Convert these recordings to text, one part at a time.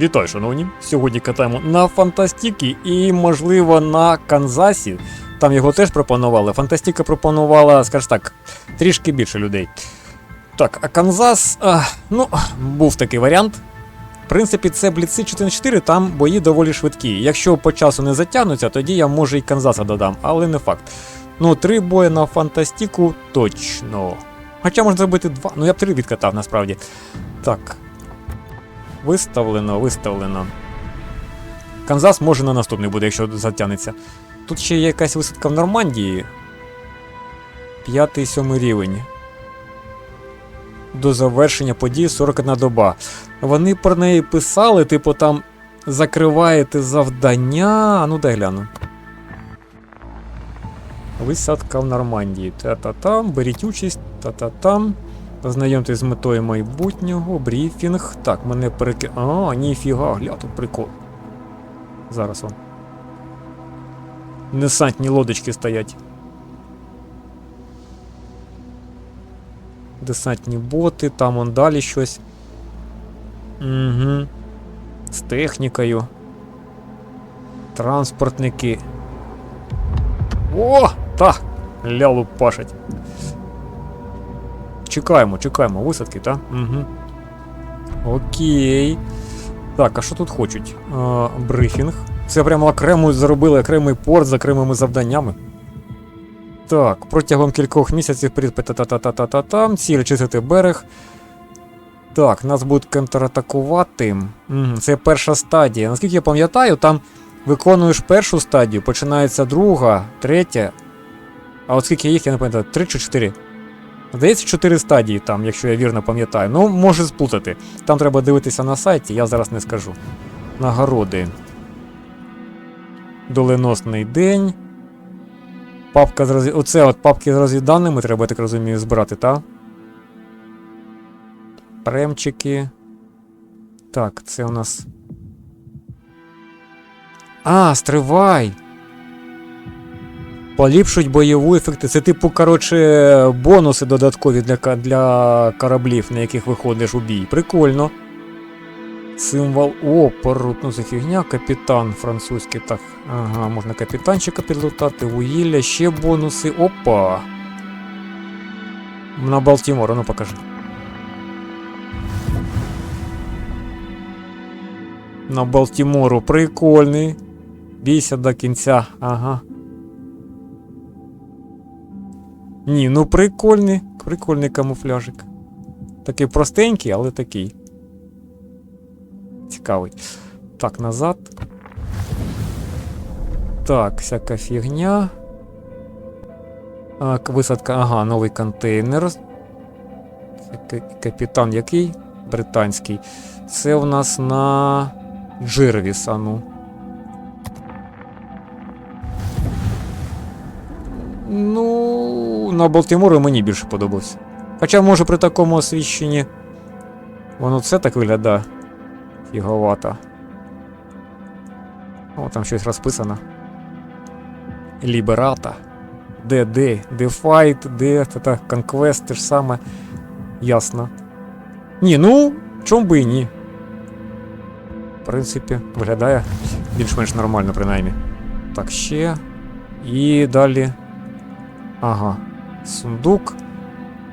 Вітаю, шановні! Сьогодні катаємо на Фантастіки і, можливо, на Канзасі. Там його теж пропонували. Фантастіка пропонувала, скажімо так, трішки більше людей. Так, а Канзас, а, ну, був такий варіант. В принципі, це бліци 4-4, там бої доволі швидкі. Якщо по часу не затягнуться, тоді я може і Канзаса додам, але не факт. Ну, три бої на Фантастіку точно. Хоча можна зробити два. Ну я б три відкатав насправді. Так. Виставлено, виставлено. Канзас може на наступний буде, якщо затягнеться. Тут ще є якась висадка в Нормандії. П'ятий сьомий рівень. До завершення події 41 доба. Вони про неї писали, типу там закриваєте завдання. Ну дай гляну. Висадка в Нормандії. Та-та-там, беріть участь, та-та-там. Познайомтесь з метою майбутнього, брифінг. Так, мене переки. А, ніфіга, гля, тут прикол. Зараз он. Десантні лодочки стоять. Десантні боти, там он далі щось. Угу. З технікою. Транспортники. О! Так! Лялу пашать. Чекаємо, чекаємо, висадки, так? Угу. Окей. Так, а що тут хочуть? А, брифінг. Це прямо окремо зробили окремий порт з окремими завданнями. Так, протягом кількох місяців перед та-та-та-та-та-та-там, ціль чистити берег. Так, нас будуть контратакувати. Угу, це перша стадія. Наскільки я пам'ятаю, там виконуєш першу стадію, починається друга, третя. А от скільки їх, я не пам'ятаю, три чи чотири? Здається, 4 стадії там, якщо я вірно пам'ятаю. Ну, може сплутати. Там треба дивитися на сайті, я зараз не скажу. Нагороди. Доленосний день. Папка з розвід... Оце от папки з розвідданими треба, я так розумію, збирати, так? Премчики. Так, це у нас. А, стривай! Поліпшують бойову ефекти. Це типу, коротше, бонуси додаткові для, для кораблів, на яких виходиш у бій. Прикольно. Символ опору, ну це фігня, капітан французький. Так, ага, можна капітанчика підлутати, вугілля, ще бонуси. Опа. На Балтімор, ну покажи. На Балтімору прикольний. Бійся до кінця, ага. Ні, ну прикольний, прикольний камуфляжик. Такий простенький, але такий. Цікавий. Так, назад. Так, всяка фігня. А, висадка, ага, новий контейнер. Капітан який? Британський. Це у нас на Джервіс, а ну. Ну, на Балтімору мені більше подобався. Хоча, може, при такому освіщенні. Воно це так виглядає. Фіговато. О, там щось розписано. Ліберата. Де, де? Де конквест, те ж саме. Ясно. Ні, ну, чом би і ні. В принципі, виглядає більш-менш нормально, принаймні. Так, ще. І далі. Ага. Сундук.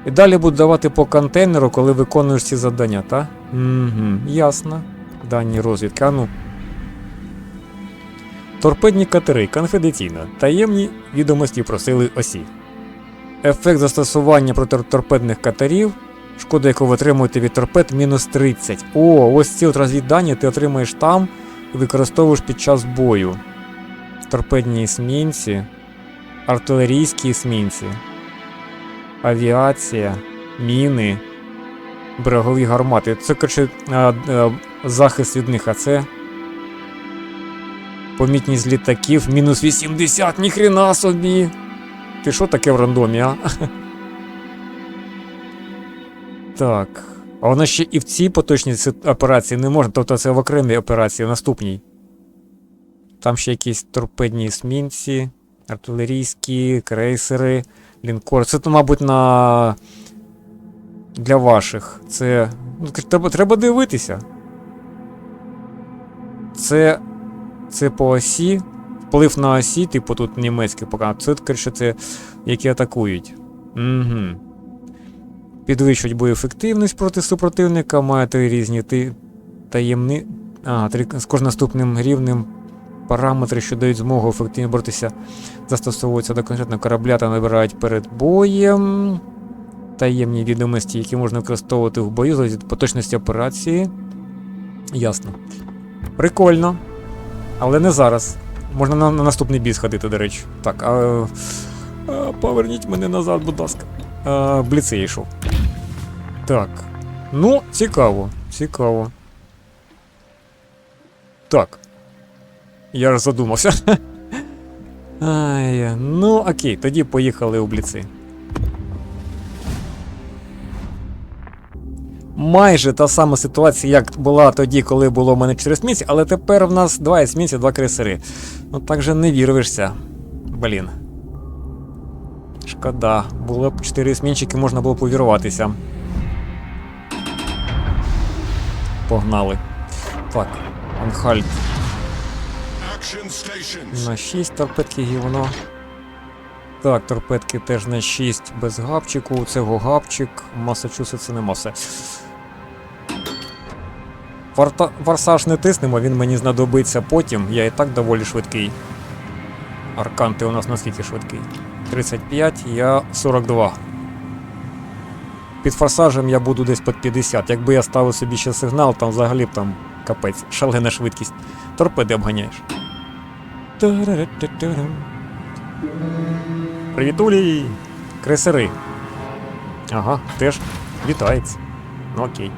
І далі будуть давати по контейнеру, коли виконуєш ці завдання, так? Угу, ясно. Дані розвідки. А ну. Торпедні катери конфіденційно. Таємні відомості про сили осі. Ефект застосування проти торпедних катерів. Шкода, яку ви отримуєте від торпед, мінус 30. О, ось ці от розвіддані ти отримаєш там і використовуєш під час бою. Торпедні есмінці, артилерійські есмінці, авіація, міни, берегові гармати. Це коротше, захист від них, а це. Помітність літаків мінус 80, ніхрена собі. Ти що таке в рандомі, а? Так. А вона ще і в цій поточній операції не можна, тобто це в окремій операції, в наступній. Там ще якісь торпедні есмінці, артилерійські, крейсери, лінкор. Це, то, мабуть, на. Для ваших. Це. Ну, треба, треба дивитися. Це. Це по осі. Вплив на осі, типу тут німецький пока. Це, коротше, це які атакують. Угу. Підвищують боєефективність проти супротивника, має три різні ти... таємні. А, три... з кожним наступним рівнем параметри, що дають змогу ефективно боротися, застосовуються до конкретного корабля та набирають перед боєм. Таємні відомості, які можна використовувати в бою залежить від поточності операції. Ясно. Прикольно. Але не зараз. Можна на, на наступний бій сходити, до речі. Так, а, а, поверніть мене назад, будь ласка. А, йшов. Так. Ну, цікаво, цікаво. Так. Я ж задумався. Ай, ну окей, тоді поїхали у бліци. Майже та сама ситуація, як була тоді, коли було в мене 4 сміці, але тепер в нас 2 сміці, 2 кресери. Ну так же не вірвишся. Блін. Шкода, було б 4 смінчики, можна було б увірватися. Погнали. Так, Анхальт. На 6 торпедки гівно. Так, торпедки теж на 6 без гапчику. Це гапчик. Масачусетс нема все. Варта... Форсаж не тиснемо, він мені знадобиться потім. Я і так доволі швидкий. Аркан, ти у нас наскільки швидкий? 35, я 42. Під форсажем я буду десь під 50. Якби я ставив собі ще сигнал, там взагалі б там капець, шалена швидкість. Торпеди обганяєш. Привітулі! Кресери. Ага, теж вітається. Ну окей.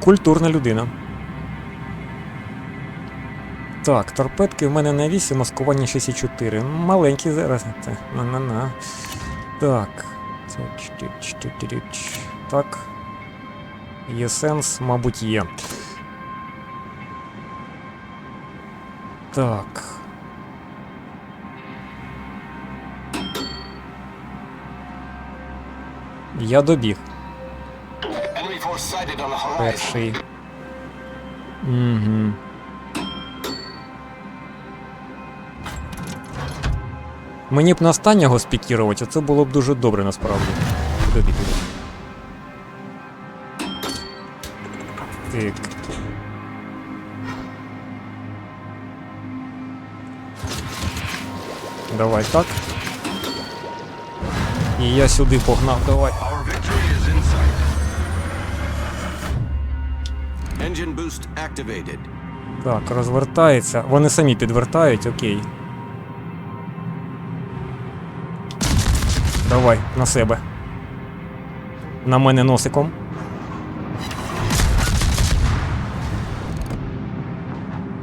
Культурна людина. Так, торпедки в мене на 8, маскування 64. Маленькі зараз. На-на-на. Так. Так. Є сенс, мабуть, є. Так. Я добіг. Перший. Угу. Мені б на останнього спікірувати, це було б дуже добре насправді. Підеш? Так. Давай так. І я сюди погнав, давай. Engine boost activated. Так, розвертається. Вони самі підвертають, окей. Давай, на себе. На мене носиком.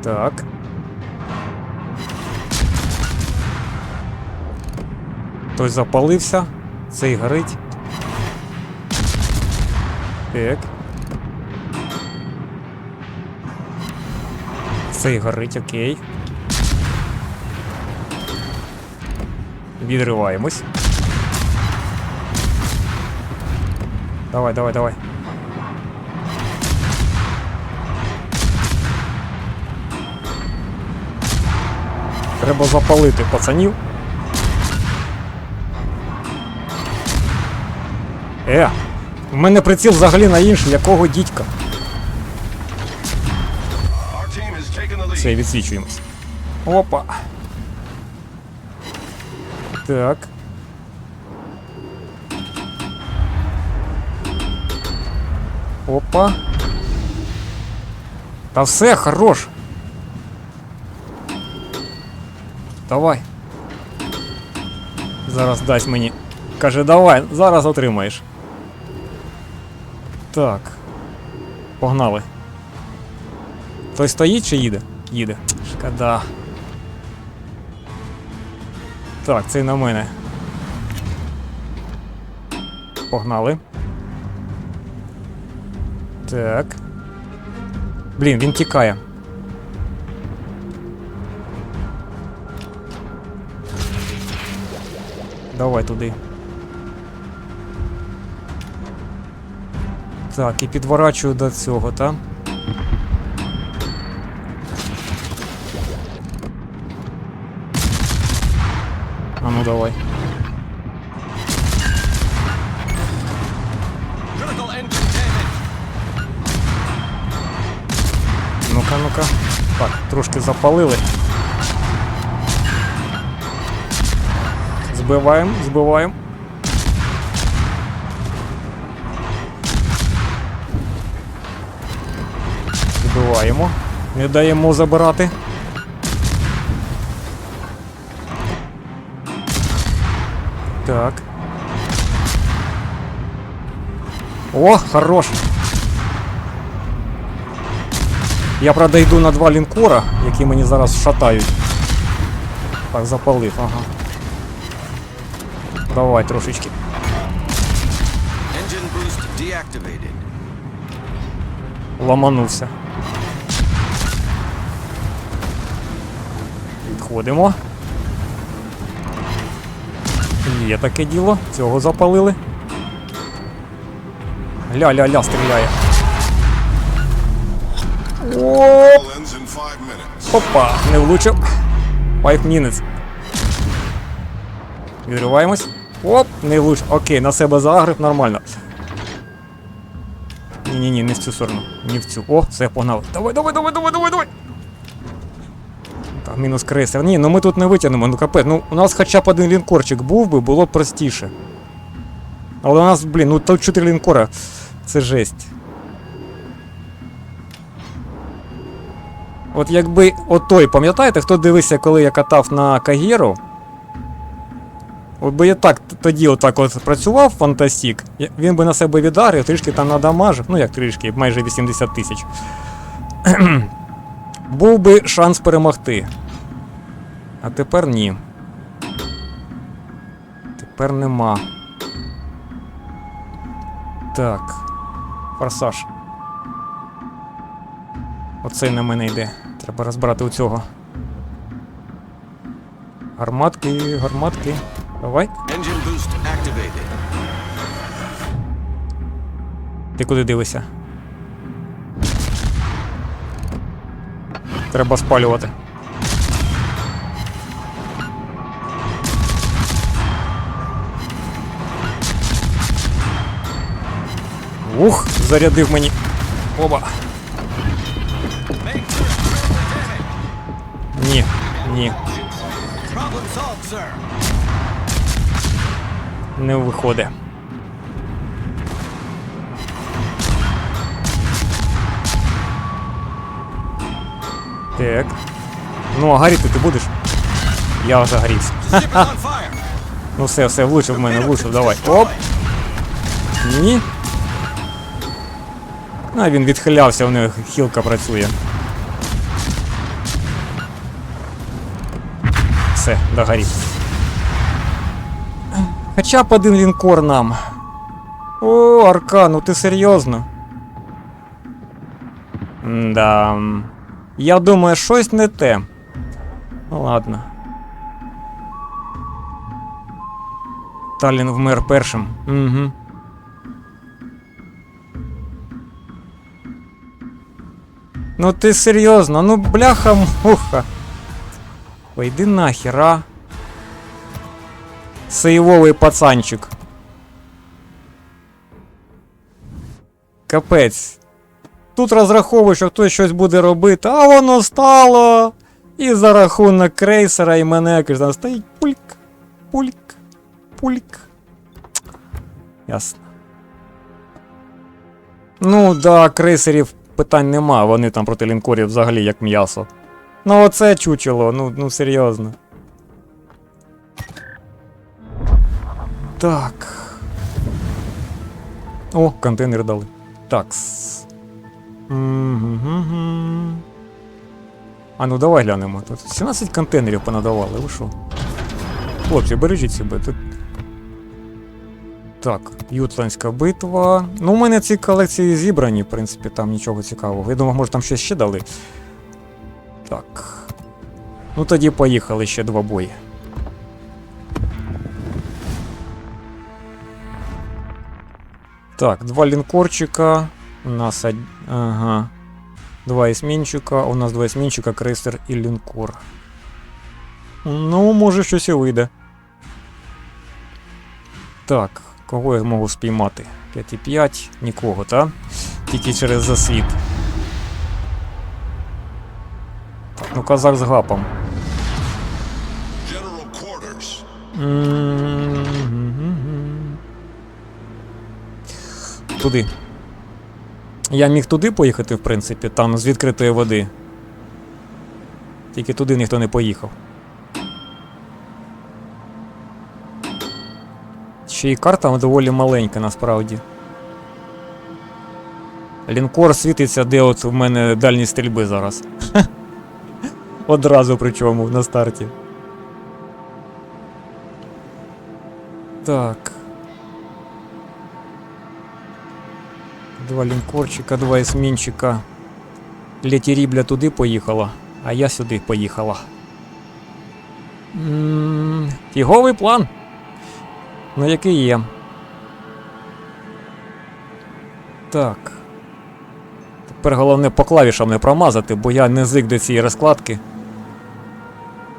Так. Той запалився. Цей горить. Так. Цей горить, окей. Відриваємось. Давай, давай, давай. Треба запалити пацанів. Е, в мене приціл взагалі на інший, якого дідька. Все, відсвічуємось. Опа. Так. Опа. Та все, хорош. Давай. Зараз дасть мені. Каже, давай, зараз отримаєш. Так. Погнали. Той стоїть чи їде? Їде. Шкода. Так, цей на мене. Погнали. Так. Блін, він тікає. Давай туди. Так, і підворачую до цього, так? А ну давай. Ну-ка, ну-ка. Так, трошки запалили. Збиваємо, збиваємо. Збиваємо. Не даємо забирати. Так. О, хорош. Я, правда, йду на два лінкора, які мені зараз шатають. Так, запалив, ага. Давай трошечки. Ламанувся. Відходимо. Є таке діло. Цього запалили. Ля-ля-ля, стріляє. Оп! Опа, не влучив. 5 minutes. Відриваємось. Оп, не влучив. Окей, на себе загрив, нормально. Ні-ні-ні, не в цю сторону. Не в цю. О, все, погнали. Давай, давай, давай, давай, давай, давай. Мінус крейсер. Ні, ну ми тут не витягнемо, ну капець. Ну, у нас хоча б один лінкорчик був би, було б простіше. Але у нас, блін, ну тут 4 лінкора. Це жесть. От якби отой, пам'ятаєте, хто дивився, коли я катав на Кагєру? От би я так тоді отак от працював Фантастік, він би на себе віддарив, трішки там надамажив, ну як трішки, майже 80 тисяч. Був би шанс перемогти. А тепер ні. Тепер нема. Так. Форсаж. Оцей на мене йде. Треба розбирати у цього. Гарматки, гарматки. Давай. Ти куди дивишся? Треба спалювати. Ух, зарядив мені. Оба. Ні, ні, не виходить. Так. Ну, а горіти ти будеш? Я вже горівся. The ship is on fire. Ну все, все, влучив в мене, влучив, давай. Оп! Ні. А він відхилявся, у нього хілка працює. Все, догорів. Хоча б один лінкор нам. О, Аркан, ну ти серйозно? Да. Я думаю, щось не те. Ну ладно. Талін вмер першим. Угу. Ну ти серйозно, ну бляха муха. Ой, йди нахер, а. Сейвовий пацанчик. Капець. Тут розраховую, що хтось щось буде робити, а воно стало. І за рахунок крейсера і мене там стоїть пульк, пульк, пульк. Ясно. Ну, да, крейсерів питань нема, вони там проти лінкорів взагалі як м'ясо. Ну оце чучело, ну, ну серйозно. Так. О, контейнер дали. Такс. А ну давай глянемо. Тут 17 контейнерів понадавали, ви що? Хлопці, бережіть себе. Тут... Так, Ютландська битва. Ну, у мене ці колекції зібрані, в принципі, там нічого цікавого. Я думав, може там щось ще дали. Так. Ну тоді поїхали ще два бої. Так, два лінкорчика. У нас од... Ага. Два есмінчика. У нас два есмінчика, крейсер і лінкор. Ну, може щось і вийде. Так, кого я можу спіймати? 5,5, нікого, так? Тільки через засвіт. Так, ну казак з гапом. Туди. Я міг туди поїхати, в принципі, там з відкритої води. Тільки туди ніхто не поїхав. Ще й карта доволі маленька насправді. Лінкор світиться, де от в мене дальні стрільби зараз. Одразу причому на старті. Так. Два лінкорчика, два есмінчика. Летірібля туди поїхала, а я сюди поїхала. Фіговий план. Ну, який є. Так. Тепер головне по клавішам не промазати, бо я не звик до цієї розкладки.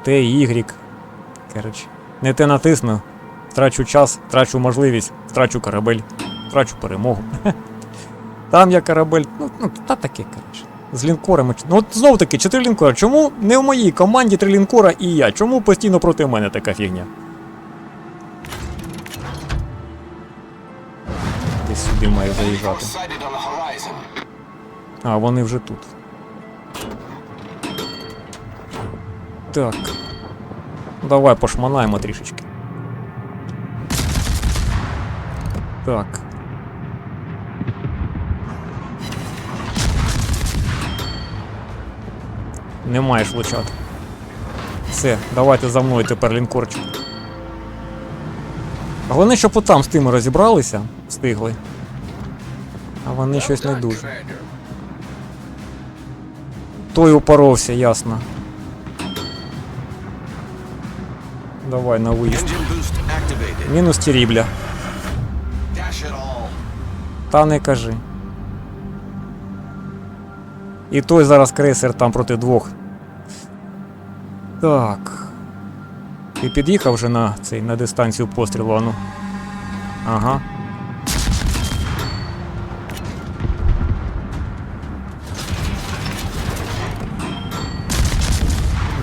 Т, Y. Коротше, не те натисну. Трачу час, трачу можливість, трачу корабель, трачу перемогу. Там я корабель. Ну, ну та таке, коротше. З лінкорами. Ну от знов таки, чотири лінкора. Чому не в моїй команді три лінкора і я? Чому постійно проти мене така фігня? Десь сюди маю заїжджати. А, вони вже тут. Так. Давай пошманаємо трішечки. Так. Не маєш влучати. Все, давайте за мною тепер лінкорчик. Головне, щоб отам з тими розібралися, встигли. А вони щось не дуже. Той упоровся, ясно. Давай на виїзд. Мінус тірібля. Та не кажи. І той зараз крейсер там проти двох. Так. Ти під'їхав вже на цей на дистанцію пострілу, ану. Ага.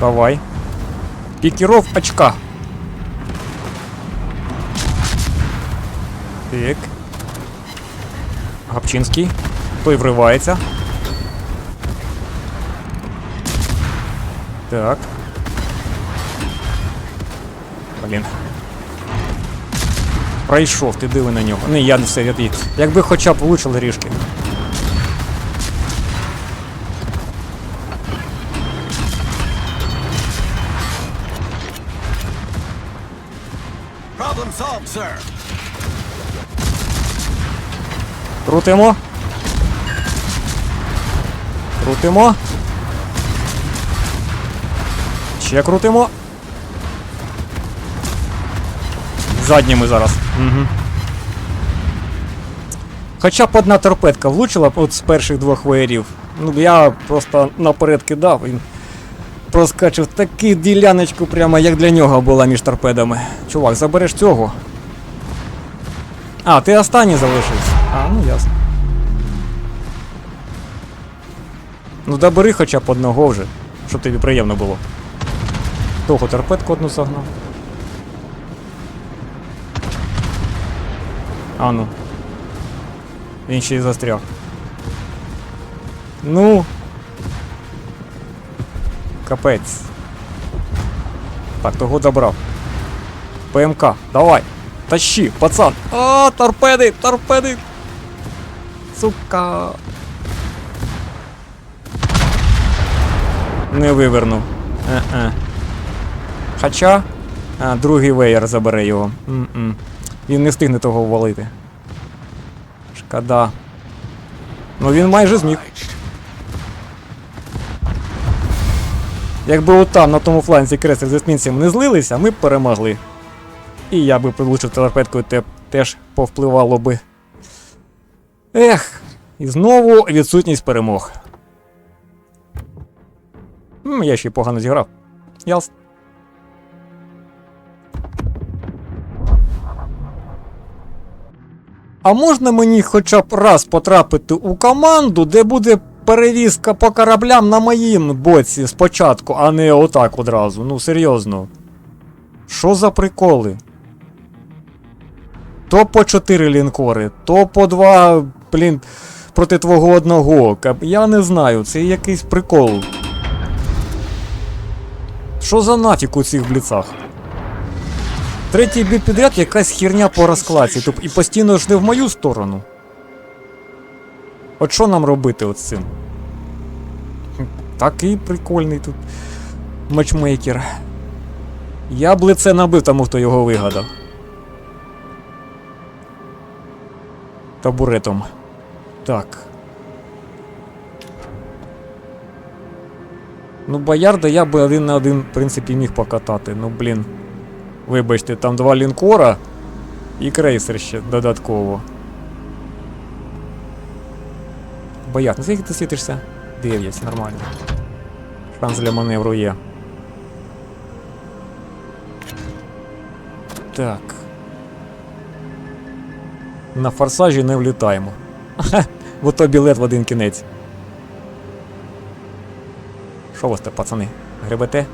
Давай. Пікіров очка. Так. Гапчинський. Той вривається. Так. Блін. Пройшов, ти диви на нього. Не, я не все, я, якби хоча б влучили ріжки. Problem solved, sir. Крутимо. Крутимо. Ще крутимо. Задніми зараз. Угу. Хоча б одна торпедка влучила от з перших двох веєрів. Ну, я просто наперед кидав, він проскачив таку діляночку, прямо як для нього була між торпедами. Чувак, забереш цього. А, ти останній залишився. А, ну ясно. Ну добери хоча б одного вже, щоб тобі приємно було. Того торпедку одну загнав. А ну. Він ще й застряг. Ну. Капець. Так, того добрав. ПМК, давай. Тащи, пацан. А, торпеди, торпеди. Сука. Не вивернув. Е-е. Хоча. А, другий веєр забере його. М-м. Він не встигне того ввалити. Шкода. Ну він майже зміг. Якби отам на тому фланзі кресер з есмінцем не злилися, ми б перемогли. І я би влучив торпедкою, те теж повпливало би. Ех, і знову відсутність перемог. М, я ще й погано зіграв. Ясно. А можна мені хоча б раз потрапити у команду, де буде перевізка по кораблям на моїм боці спочатку, а не отак одразу. Ну, серйозно. Що за приколи? То по 4 лінкори, то по 2, блін, проти твого одного. Я не знаю, це якийсь прикол. Що за нафіг у цих бліцах? Третій бій підряд якась херня по розкладці, тобто і постійно ж не в мою сторону. От що нам робити от з цим? Такий прикольний тут матчмейкер. Я б лице набив тому, хто його вигадав. Табуретом. Так. Ну, боярда я би один на один, в принципі, міг покатати. Ну, блін. Вибачте, там два лінкора і крейсер ще додатково. Бояр, ну скільки ти світишся? 9, нормально. Шанс для маневру є. Так. На форсажі не влітаємо. Бо то білет в один кінець. Що у вас пацани? Гребете?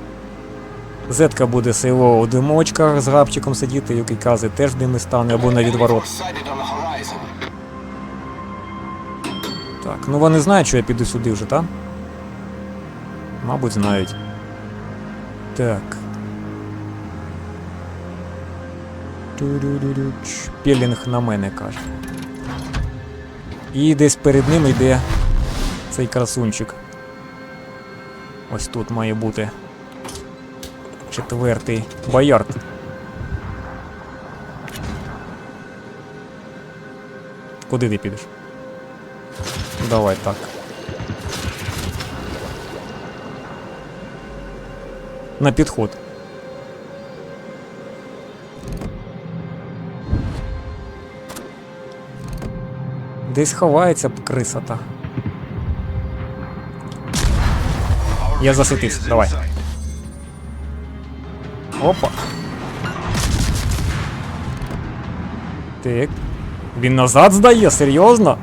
Зетка буде село у димочках з гапчиком сидіти, який кази теж дими стане або на відворот. Так, ну вони знають, що я піду сюди вже, так? Мабуть, знають. Так. Пілінг на мене каже. І десь перед ним йде цей красунчик. Ось тут має бути. Четвертий. Боярд. Куди ти підеш? Давай так. На підход. Десь ховається б криса. Я засвітився, давай. Опа. Так. Він назад здає, серйозно?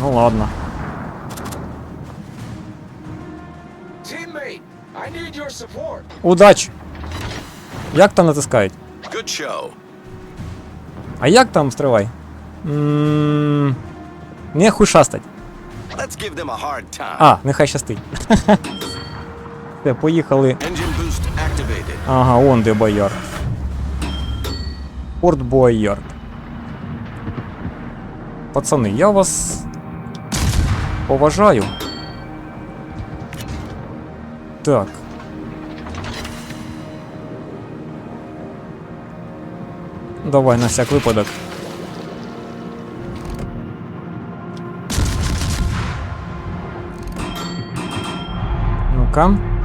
Ну ладно. Teammate, I need your support. Удачі! Як там натискають? Good show. А як там стривай? Ммм. Не хуй шастать. Let's give them a hard time. А, нехай щастить. Все, поїхали. Ага, он де бояр. Порт Боярд. Пацани, я вас поважаю. Так. Давай на всяк випадок. Ну-ка.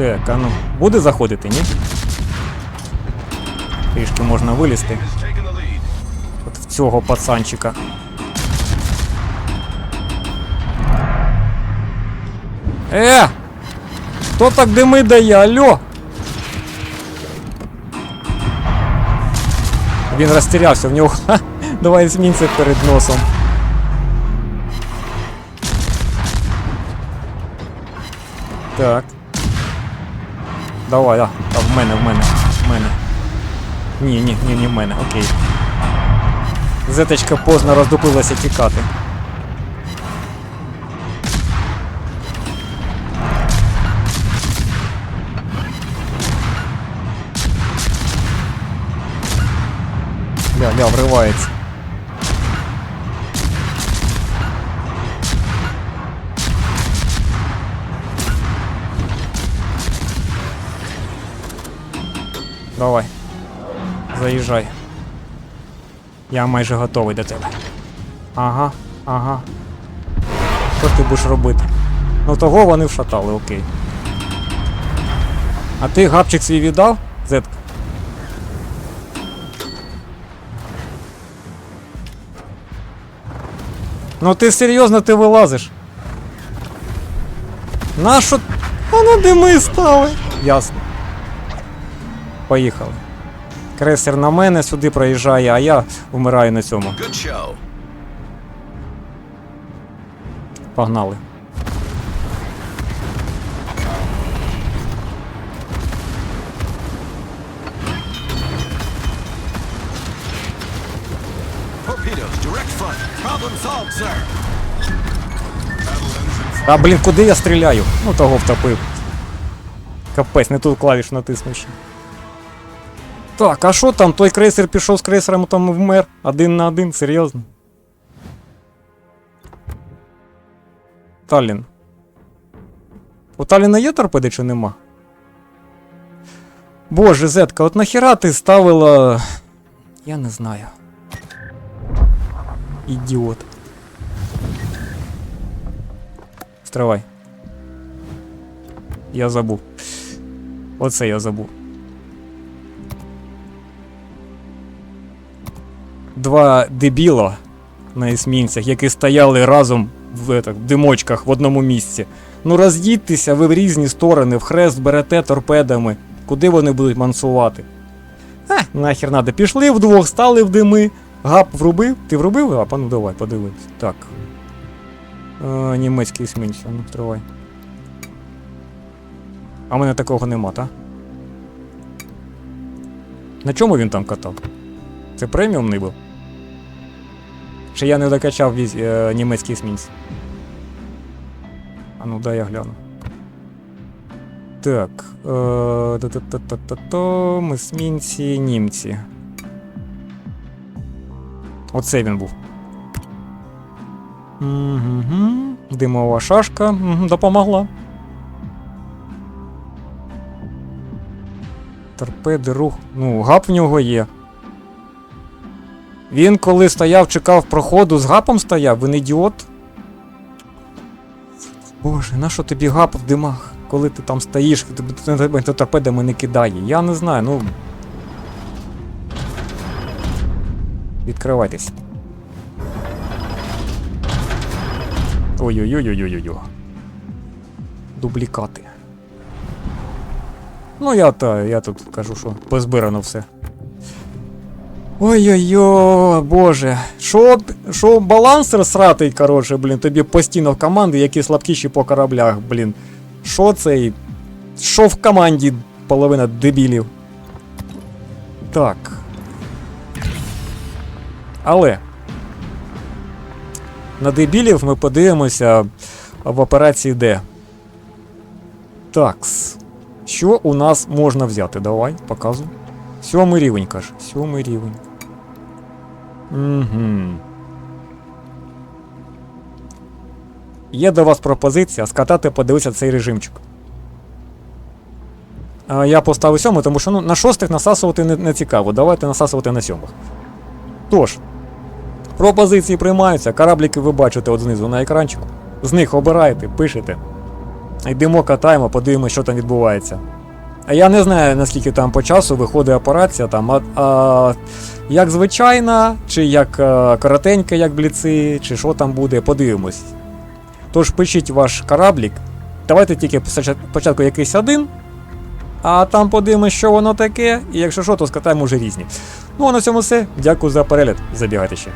Так, а ну, буде заходити, ні? Трішки можна вилізти. От в цього пацанчика. Е! Хто так дими дає? Алло? Він розтірявся, в нього. Ха, давай змінься перед носом. Так. Давай, а, а в мене, в мене, в мене. Ні, ні, ні, ні, в мене, окей. Зеточка поздно роздупилася тікати. Ля, ля, вривається. Давай. Заїжджай. Я майже готовий до тебе. Ага, ага. Що ти будеш робити? Ну того вони вшатали, окей. А ти гапчик свій віддав? Зетка? Ну ти серйозно ти вилазиш? Нащо? А ну дими стали. Ясно. Поїхали. Кресер на мене сюди проїжджає, а я вмираю на цьому. Погнали. А блін, куди я стріляю? Ну того втопив. Капець, не тут клавіш натиснув ще. Так, а що там? Той крейсер пішов з крейсером там вмер. Один на один, серйозно. Таллін. У Талліна є торпеди чи нема? Боже, Зетка, от нахіра ти ставила. Я не знаю. Ідіот. Стривай. Я забув. Оце я забув. Два дебіла на есмінцях, які стояли разом в, в димочках в одному місці. Ну роз'їдьтеся ви в різні сторони, в хрест берете торпедами. Куди вони будуть мансувати? Е, нахер надо. Пішли вдвох, стали в дими. Гап врубив? Ти врубив гап? А ну давай, подивись. Так. Е, німецький есмінець, а ну тривай. А в мене такого нема, та? На чому він там катав? Це преміумний був? Чи я не докачав віз, е, німецький есмінець? А ну дай я гляну. Так. Е, та-та-та-та-та, есмінці, німці. Оце він був. Угу. Димова шашка угу, допомогла. Торпеди, рух. Ну, гап в нього є. Він коли стояв, чекав проходу, з гапом стояв, він ідіот. Боже, на що тобі гап в димах? Коли ти там стоїш, тебе торпедами не кидає. Я не знаю, ну. Відкривайтесь. Ой-ой-ой-ой-ой-ой. Дублікати. Ну, я та, я тут кажу, що позбирано все. Ой-ой-ой, боже. Що, що баланс розсратий, коротше, блін, тобі постійно в команди, які слабкіші по кораблях, блін. Що цей. Що в команді половина дебілів? Так. Але. На дебілів ми подивимося в операції Д. Такс. Що у нас можна взяти? Давай, показуй. Сьомий рівень, каже. Сьомий рівень. Угу. Є до вас пропозиція скатати, подивитися цей режимчик. А, я поставив сьомий, тому що ну, на шостих насасувати не, не цікаво. Давайте насасувати на сьомих. Тож, пропозиції приймаються, корабліки ви бачите от знизу на екранчику. З них обираєте, пишете. Йдемо, катаємо, подивимося, що там відбувається. Я не знаю, наскільки там по часу виходить операція, там, а, а, як звичайна, чи як коротенька, як бліци, чи що там буде, подивимось. Тож пишіть ваш кораблік. Давайте тільки спочатку якийсь один, а там подивимось, що воно таке, і якщо що, то скатаємо вже різні. Ну а на цьому все. Дякую за перегляд. Забігайте ще.